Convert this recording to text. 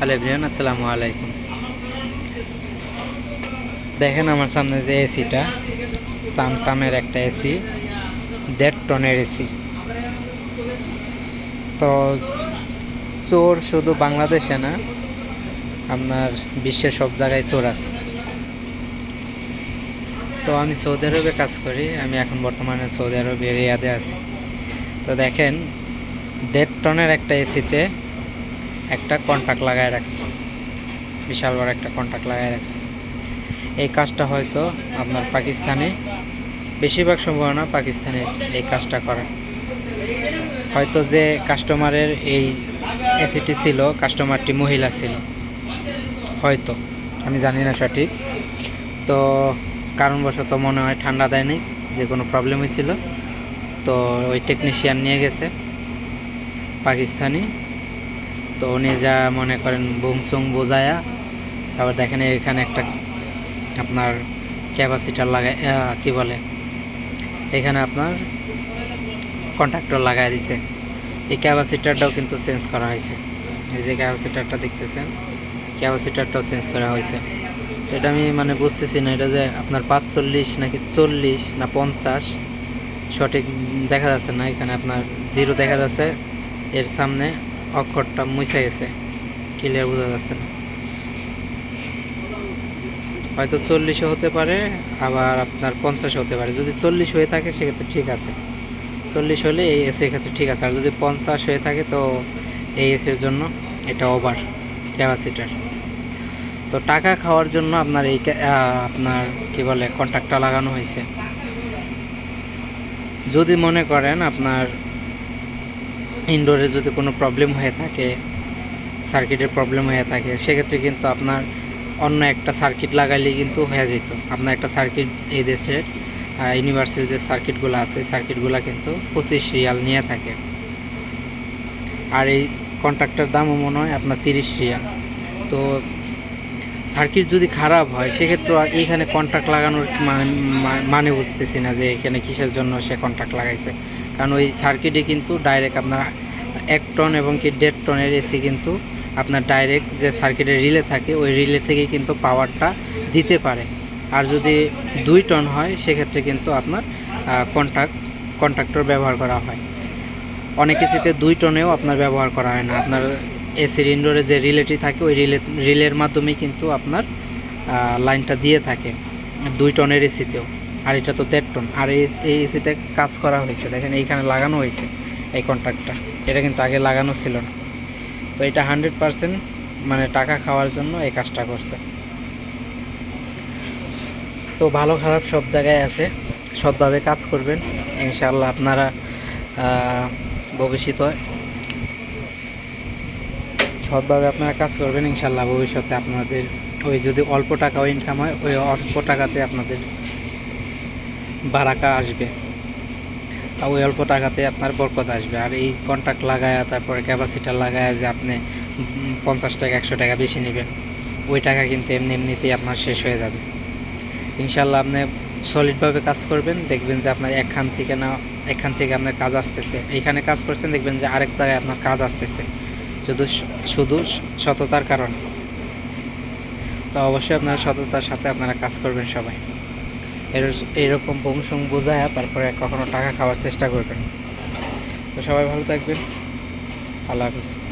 Hello আসসালামু আলাইকুম। দেখেন আমার সামনে যে এসিটা, স্যামসাংয়ের একটা এসি, দেড় টনের এসি। তো চোর শুধু বাংলাদেশে না, আপনার বিশ্বের সব জায়গায় চোর আছে। তো আমি সৌদি আরবে কাজ করি, আমি এখন বর্তমানে সৌদি আরবে রিয়াদে আছি। তো দেখেন, দেড় টনের একটা এসিতে একটা কন্টাক্ট লাগায় রাখছে। বিশাল বড় একটা কন্টাক্ট লাগায় রাখছে। এই কাজটা হয়তো আপনার পাকিস্তানে, বেশিরভাগ সম্ভাবনা পাকিস্তানে এই কাজটা করে। হয়তো যে কাস্টমারের এই এসিটি ছিল কাস্টমারটি মহিলা ছিল। হয়তো, আমি জানি না সঠিক। তো কারণবশত মনে হয় ঠান্ডা দেয়নি, যে কোনো প্রবলেম হয়েছিল। তো ওই টেকনিশিয়ান নিয়ে গেছে, পাকিস্তানি। তো উনি যা মনে করেন বুমসুং বোঝায়া, তারপর দেখেন এখানে একটা আপনার ক্যাপাসিটার লাগায় কি বলে, এখানে আপনার কন্ট্রাক্টর লাগাই দিছে। এই ক্যাপাসিটারটাও কিন্তু চেঞ্জ করা হয়েছে। এই যে ক্যাপাসিটারটা দেখতেছেন ক্যাপাসিটারটাও চেঞ্জ করা হয়েছে। এটা আমি মানে বুঝতেছি না, এটা যে আপনার পাঁচচল্লিশ নাকি চল্লিশ না পঞ্চাশ, সঠিক দেখা যাচ্ছে না। এখানে আপনার জিরো দেখা যাচ্ছে, এর সামনে অক্ষরটা মুছে গেছে। ক্লিয়ার বোঝা যাচ্ছে না। হয়তো চল্লিশও হতে পারে, আবার আপনার পঞ্চাশ হতে পারে। যদি চল্লিশ হয়ে থাকে, সেক্ষেত্রে ঠিক আছে। চল্লিশ হলে এই এসির ক্ষেত্রে ঠিক আছে। আর যদি পঞ্চাশ হয়ে থাকে, তো এই এসির জন্য এটা ওভার ক্যাপাসিটার তো টাকা খাওয়ার জন্য আপনার এই আপনার কি বলে কন্ট্রাক্টটা লাগানো হয়েছে। যদি মনে করেন আপনার ইনডোরে যদি কোনো প্রবলেম হয়ে থাকে সার্কিটের প্রবলেম হয়ে থাকে, সেক্ষেত্রে কিন্তু আপনার অন্য একটা সার্কিট লাগাইলে কিন্তু হয়ে যেত। আপনার একটা সার্কিট এই দেশের ইউনিভার্সাল যে সার্কিটগুলো আছে সার্কিটগুলো কিন্তু পঁচিশ রিয়াল নিয়ে থাকে। আর এই কন্ট্রাক্টার দামও মনে হয় আপনার তিরিশ রিয়াল। তো সার্কিট যদি খারাপ হয়, সেক্ষেত্রে এইখানে কন্ট্রাক্ট লাগানোর মানে মানে বুঝতেছি না যে এখানে কিসের জন্য সে কন্ট্রাক্ট লাগাইছে। কারণ ওই সার্কিটে কিন্তু ডাইরেক্ট আপনার এক টন এবং কি দেড় টনের এসি কিন্তু আপনার ডাইরেক্ট যে সার্কিটের রিলে থাকে, ওই রিলে থেকে কিন্তু পাওয়ারটা দিতে পারে। আর যদি দুই টন হয়, সেক্ষেত্রে কিন্তু আপনার কন্ট্রাক্ট কন্ট্রাক্টর ব্যবহার করা হয়। অনেক এসিতে দুই টনেও আপনার ব্যবহার করা হয় না। আপনার এসির ইনডোরে যে রিলেটি থাকে, ওই রিলে, রিলের মাধ্যমেই কিন্তু আপনার লাইনটা দিয়ে থাকে দুই টনের এসিতেও। আর এটা তো দেড় টন। আর এই এসিতে কাজ করা হয়েছে। দেখেন এইখানে লাগানো হয়েছে এই কন্ট্রাক্টটা। এটা কিন্তু আগে লাগানো ছিল না। তো এটা হান্ড্রেড পারসেন্ট মানে টাকা খাওয়ার জন্য এই কাজটা করছে। তো ভালো খারাপ সব জায়গায় আছে। সৎভাবে কাজ করবেন। ইনশাআল্লাহ আপনারা ভবিষ্যতে সৎভাবে আপনারা কাজ করবেন, ইনশাল্লাহ ভবিষ্যতে আপনাদের ওই যদি অল্প টাকাও ইনকাম হয়, ওই অল্প টাকাতে আপনাদের বারাকা আসবে। ওই অল্প টাকাতে আপনার বরকত আসবে। আর এই কন্ট্রাক্ট লাগায়, তারপরে ক্যাপাসিটার লাগায় যে আপনি পঞ্চাশ টাকা, একশো টাকা বেশি নেবেন, ওই টাকা কিন্তু এমনি এমনিতেই আপনার শেষ হয়ে যাবে। ইনশাল্লাহ আপনি সলিডভাবে কাজ করবেন, দেখবেন যে আপনার একখান থেকে না এখান থেকে আপনার কাজ আসতেছে। এইখানে কাজ করছেন, দেখবেন যে আরেক জায়গায় আপনার কাজ আসতেছে। শুধু শুধু সততার কারণে। তো অবশ্যই আপনারা সততার সাথে আপনারা কাজ করবেন সবাই। এর এইরকম বংশং বোঝায় তারপরে কখনো টাকা খাওয়ার চেষ্টা করবেন। তো সবাই ভালো থাকবেন। আল্লাহ হাফিজ।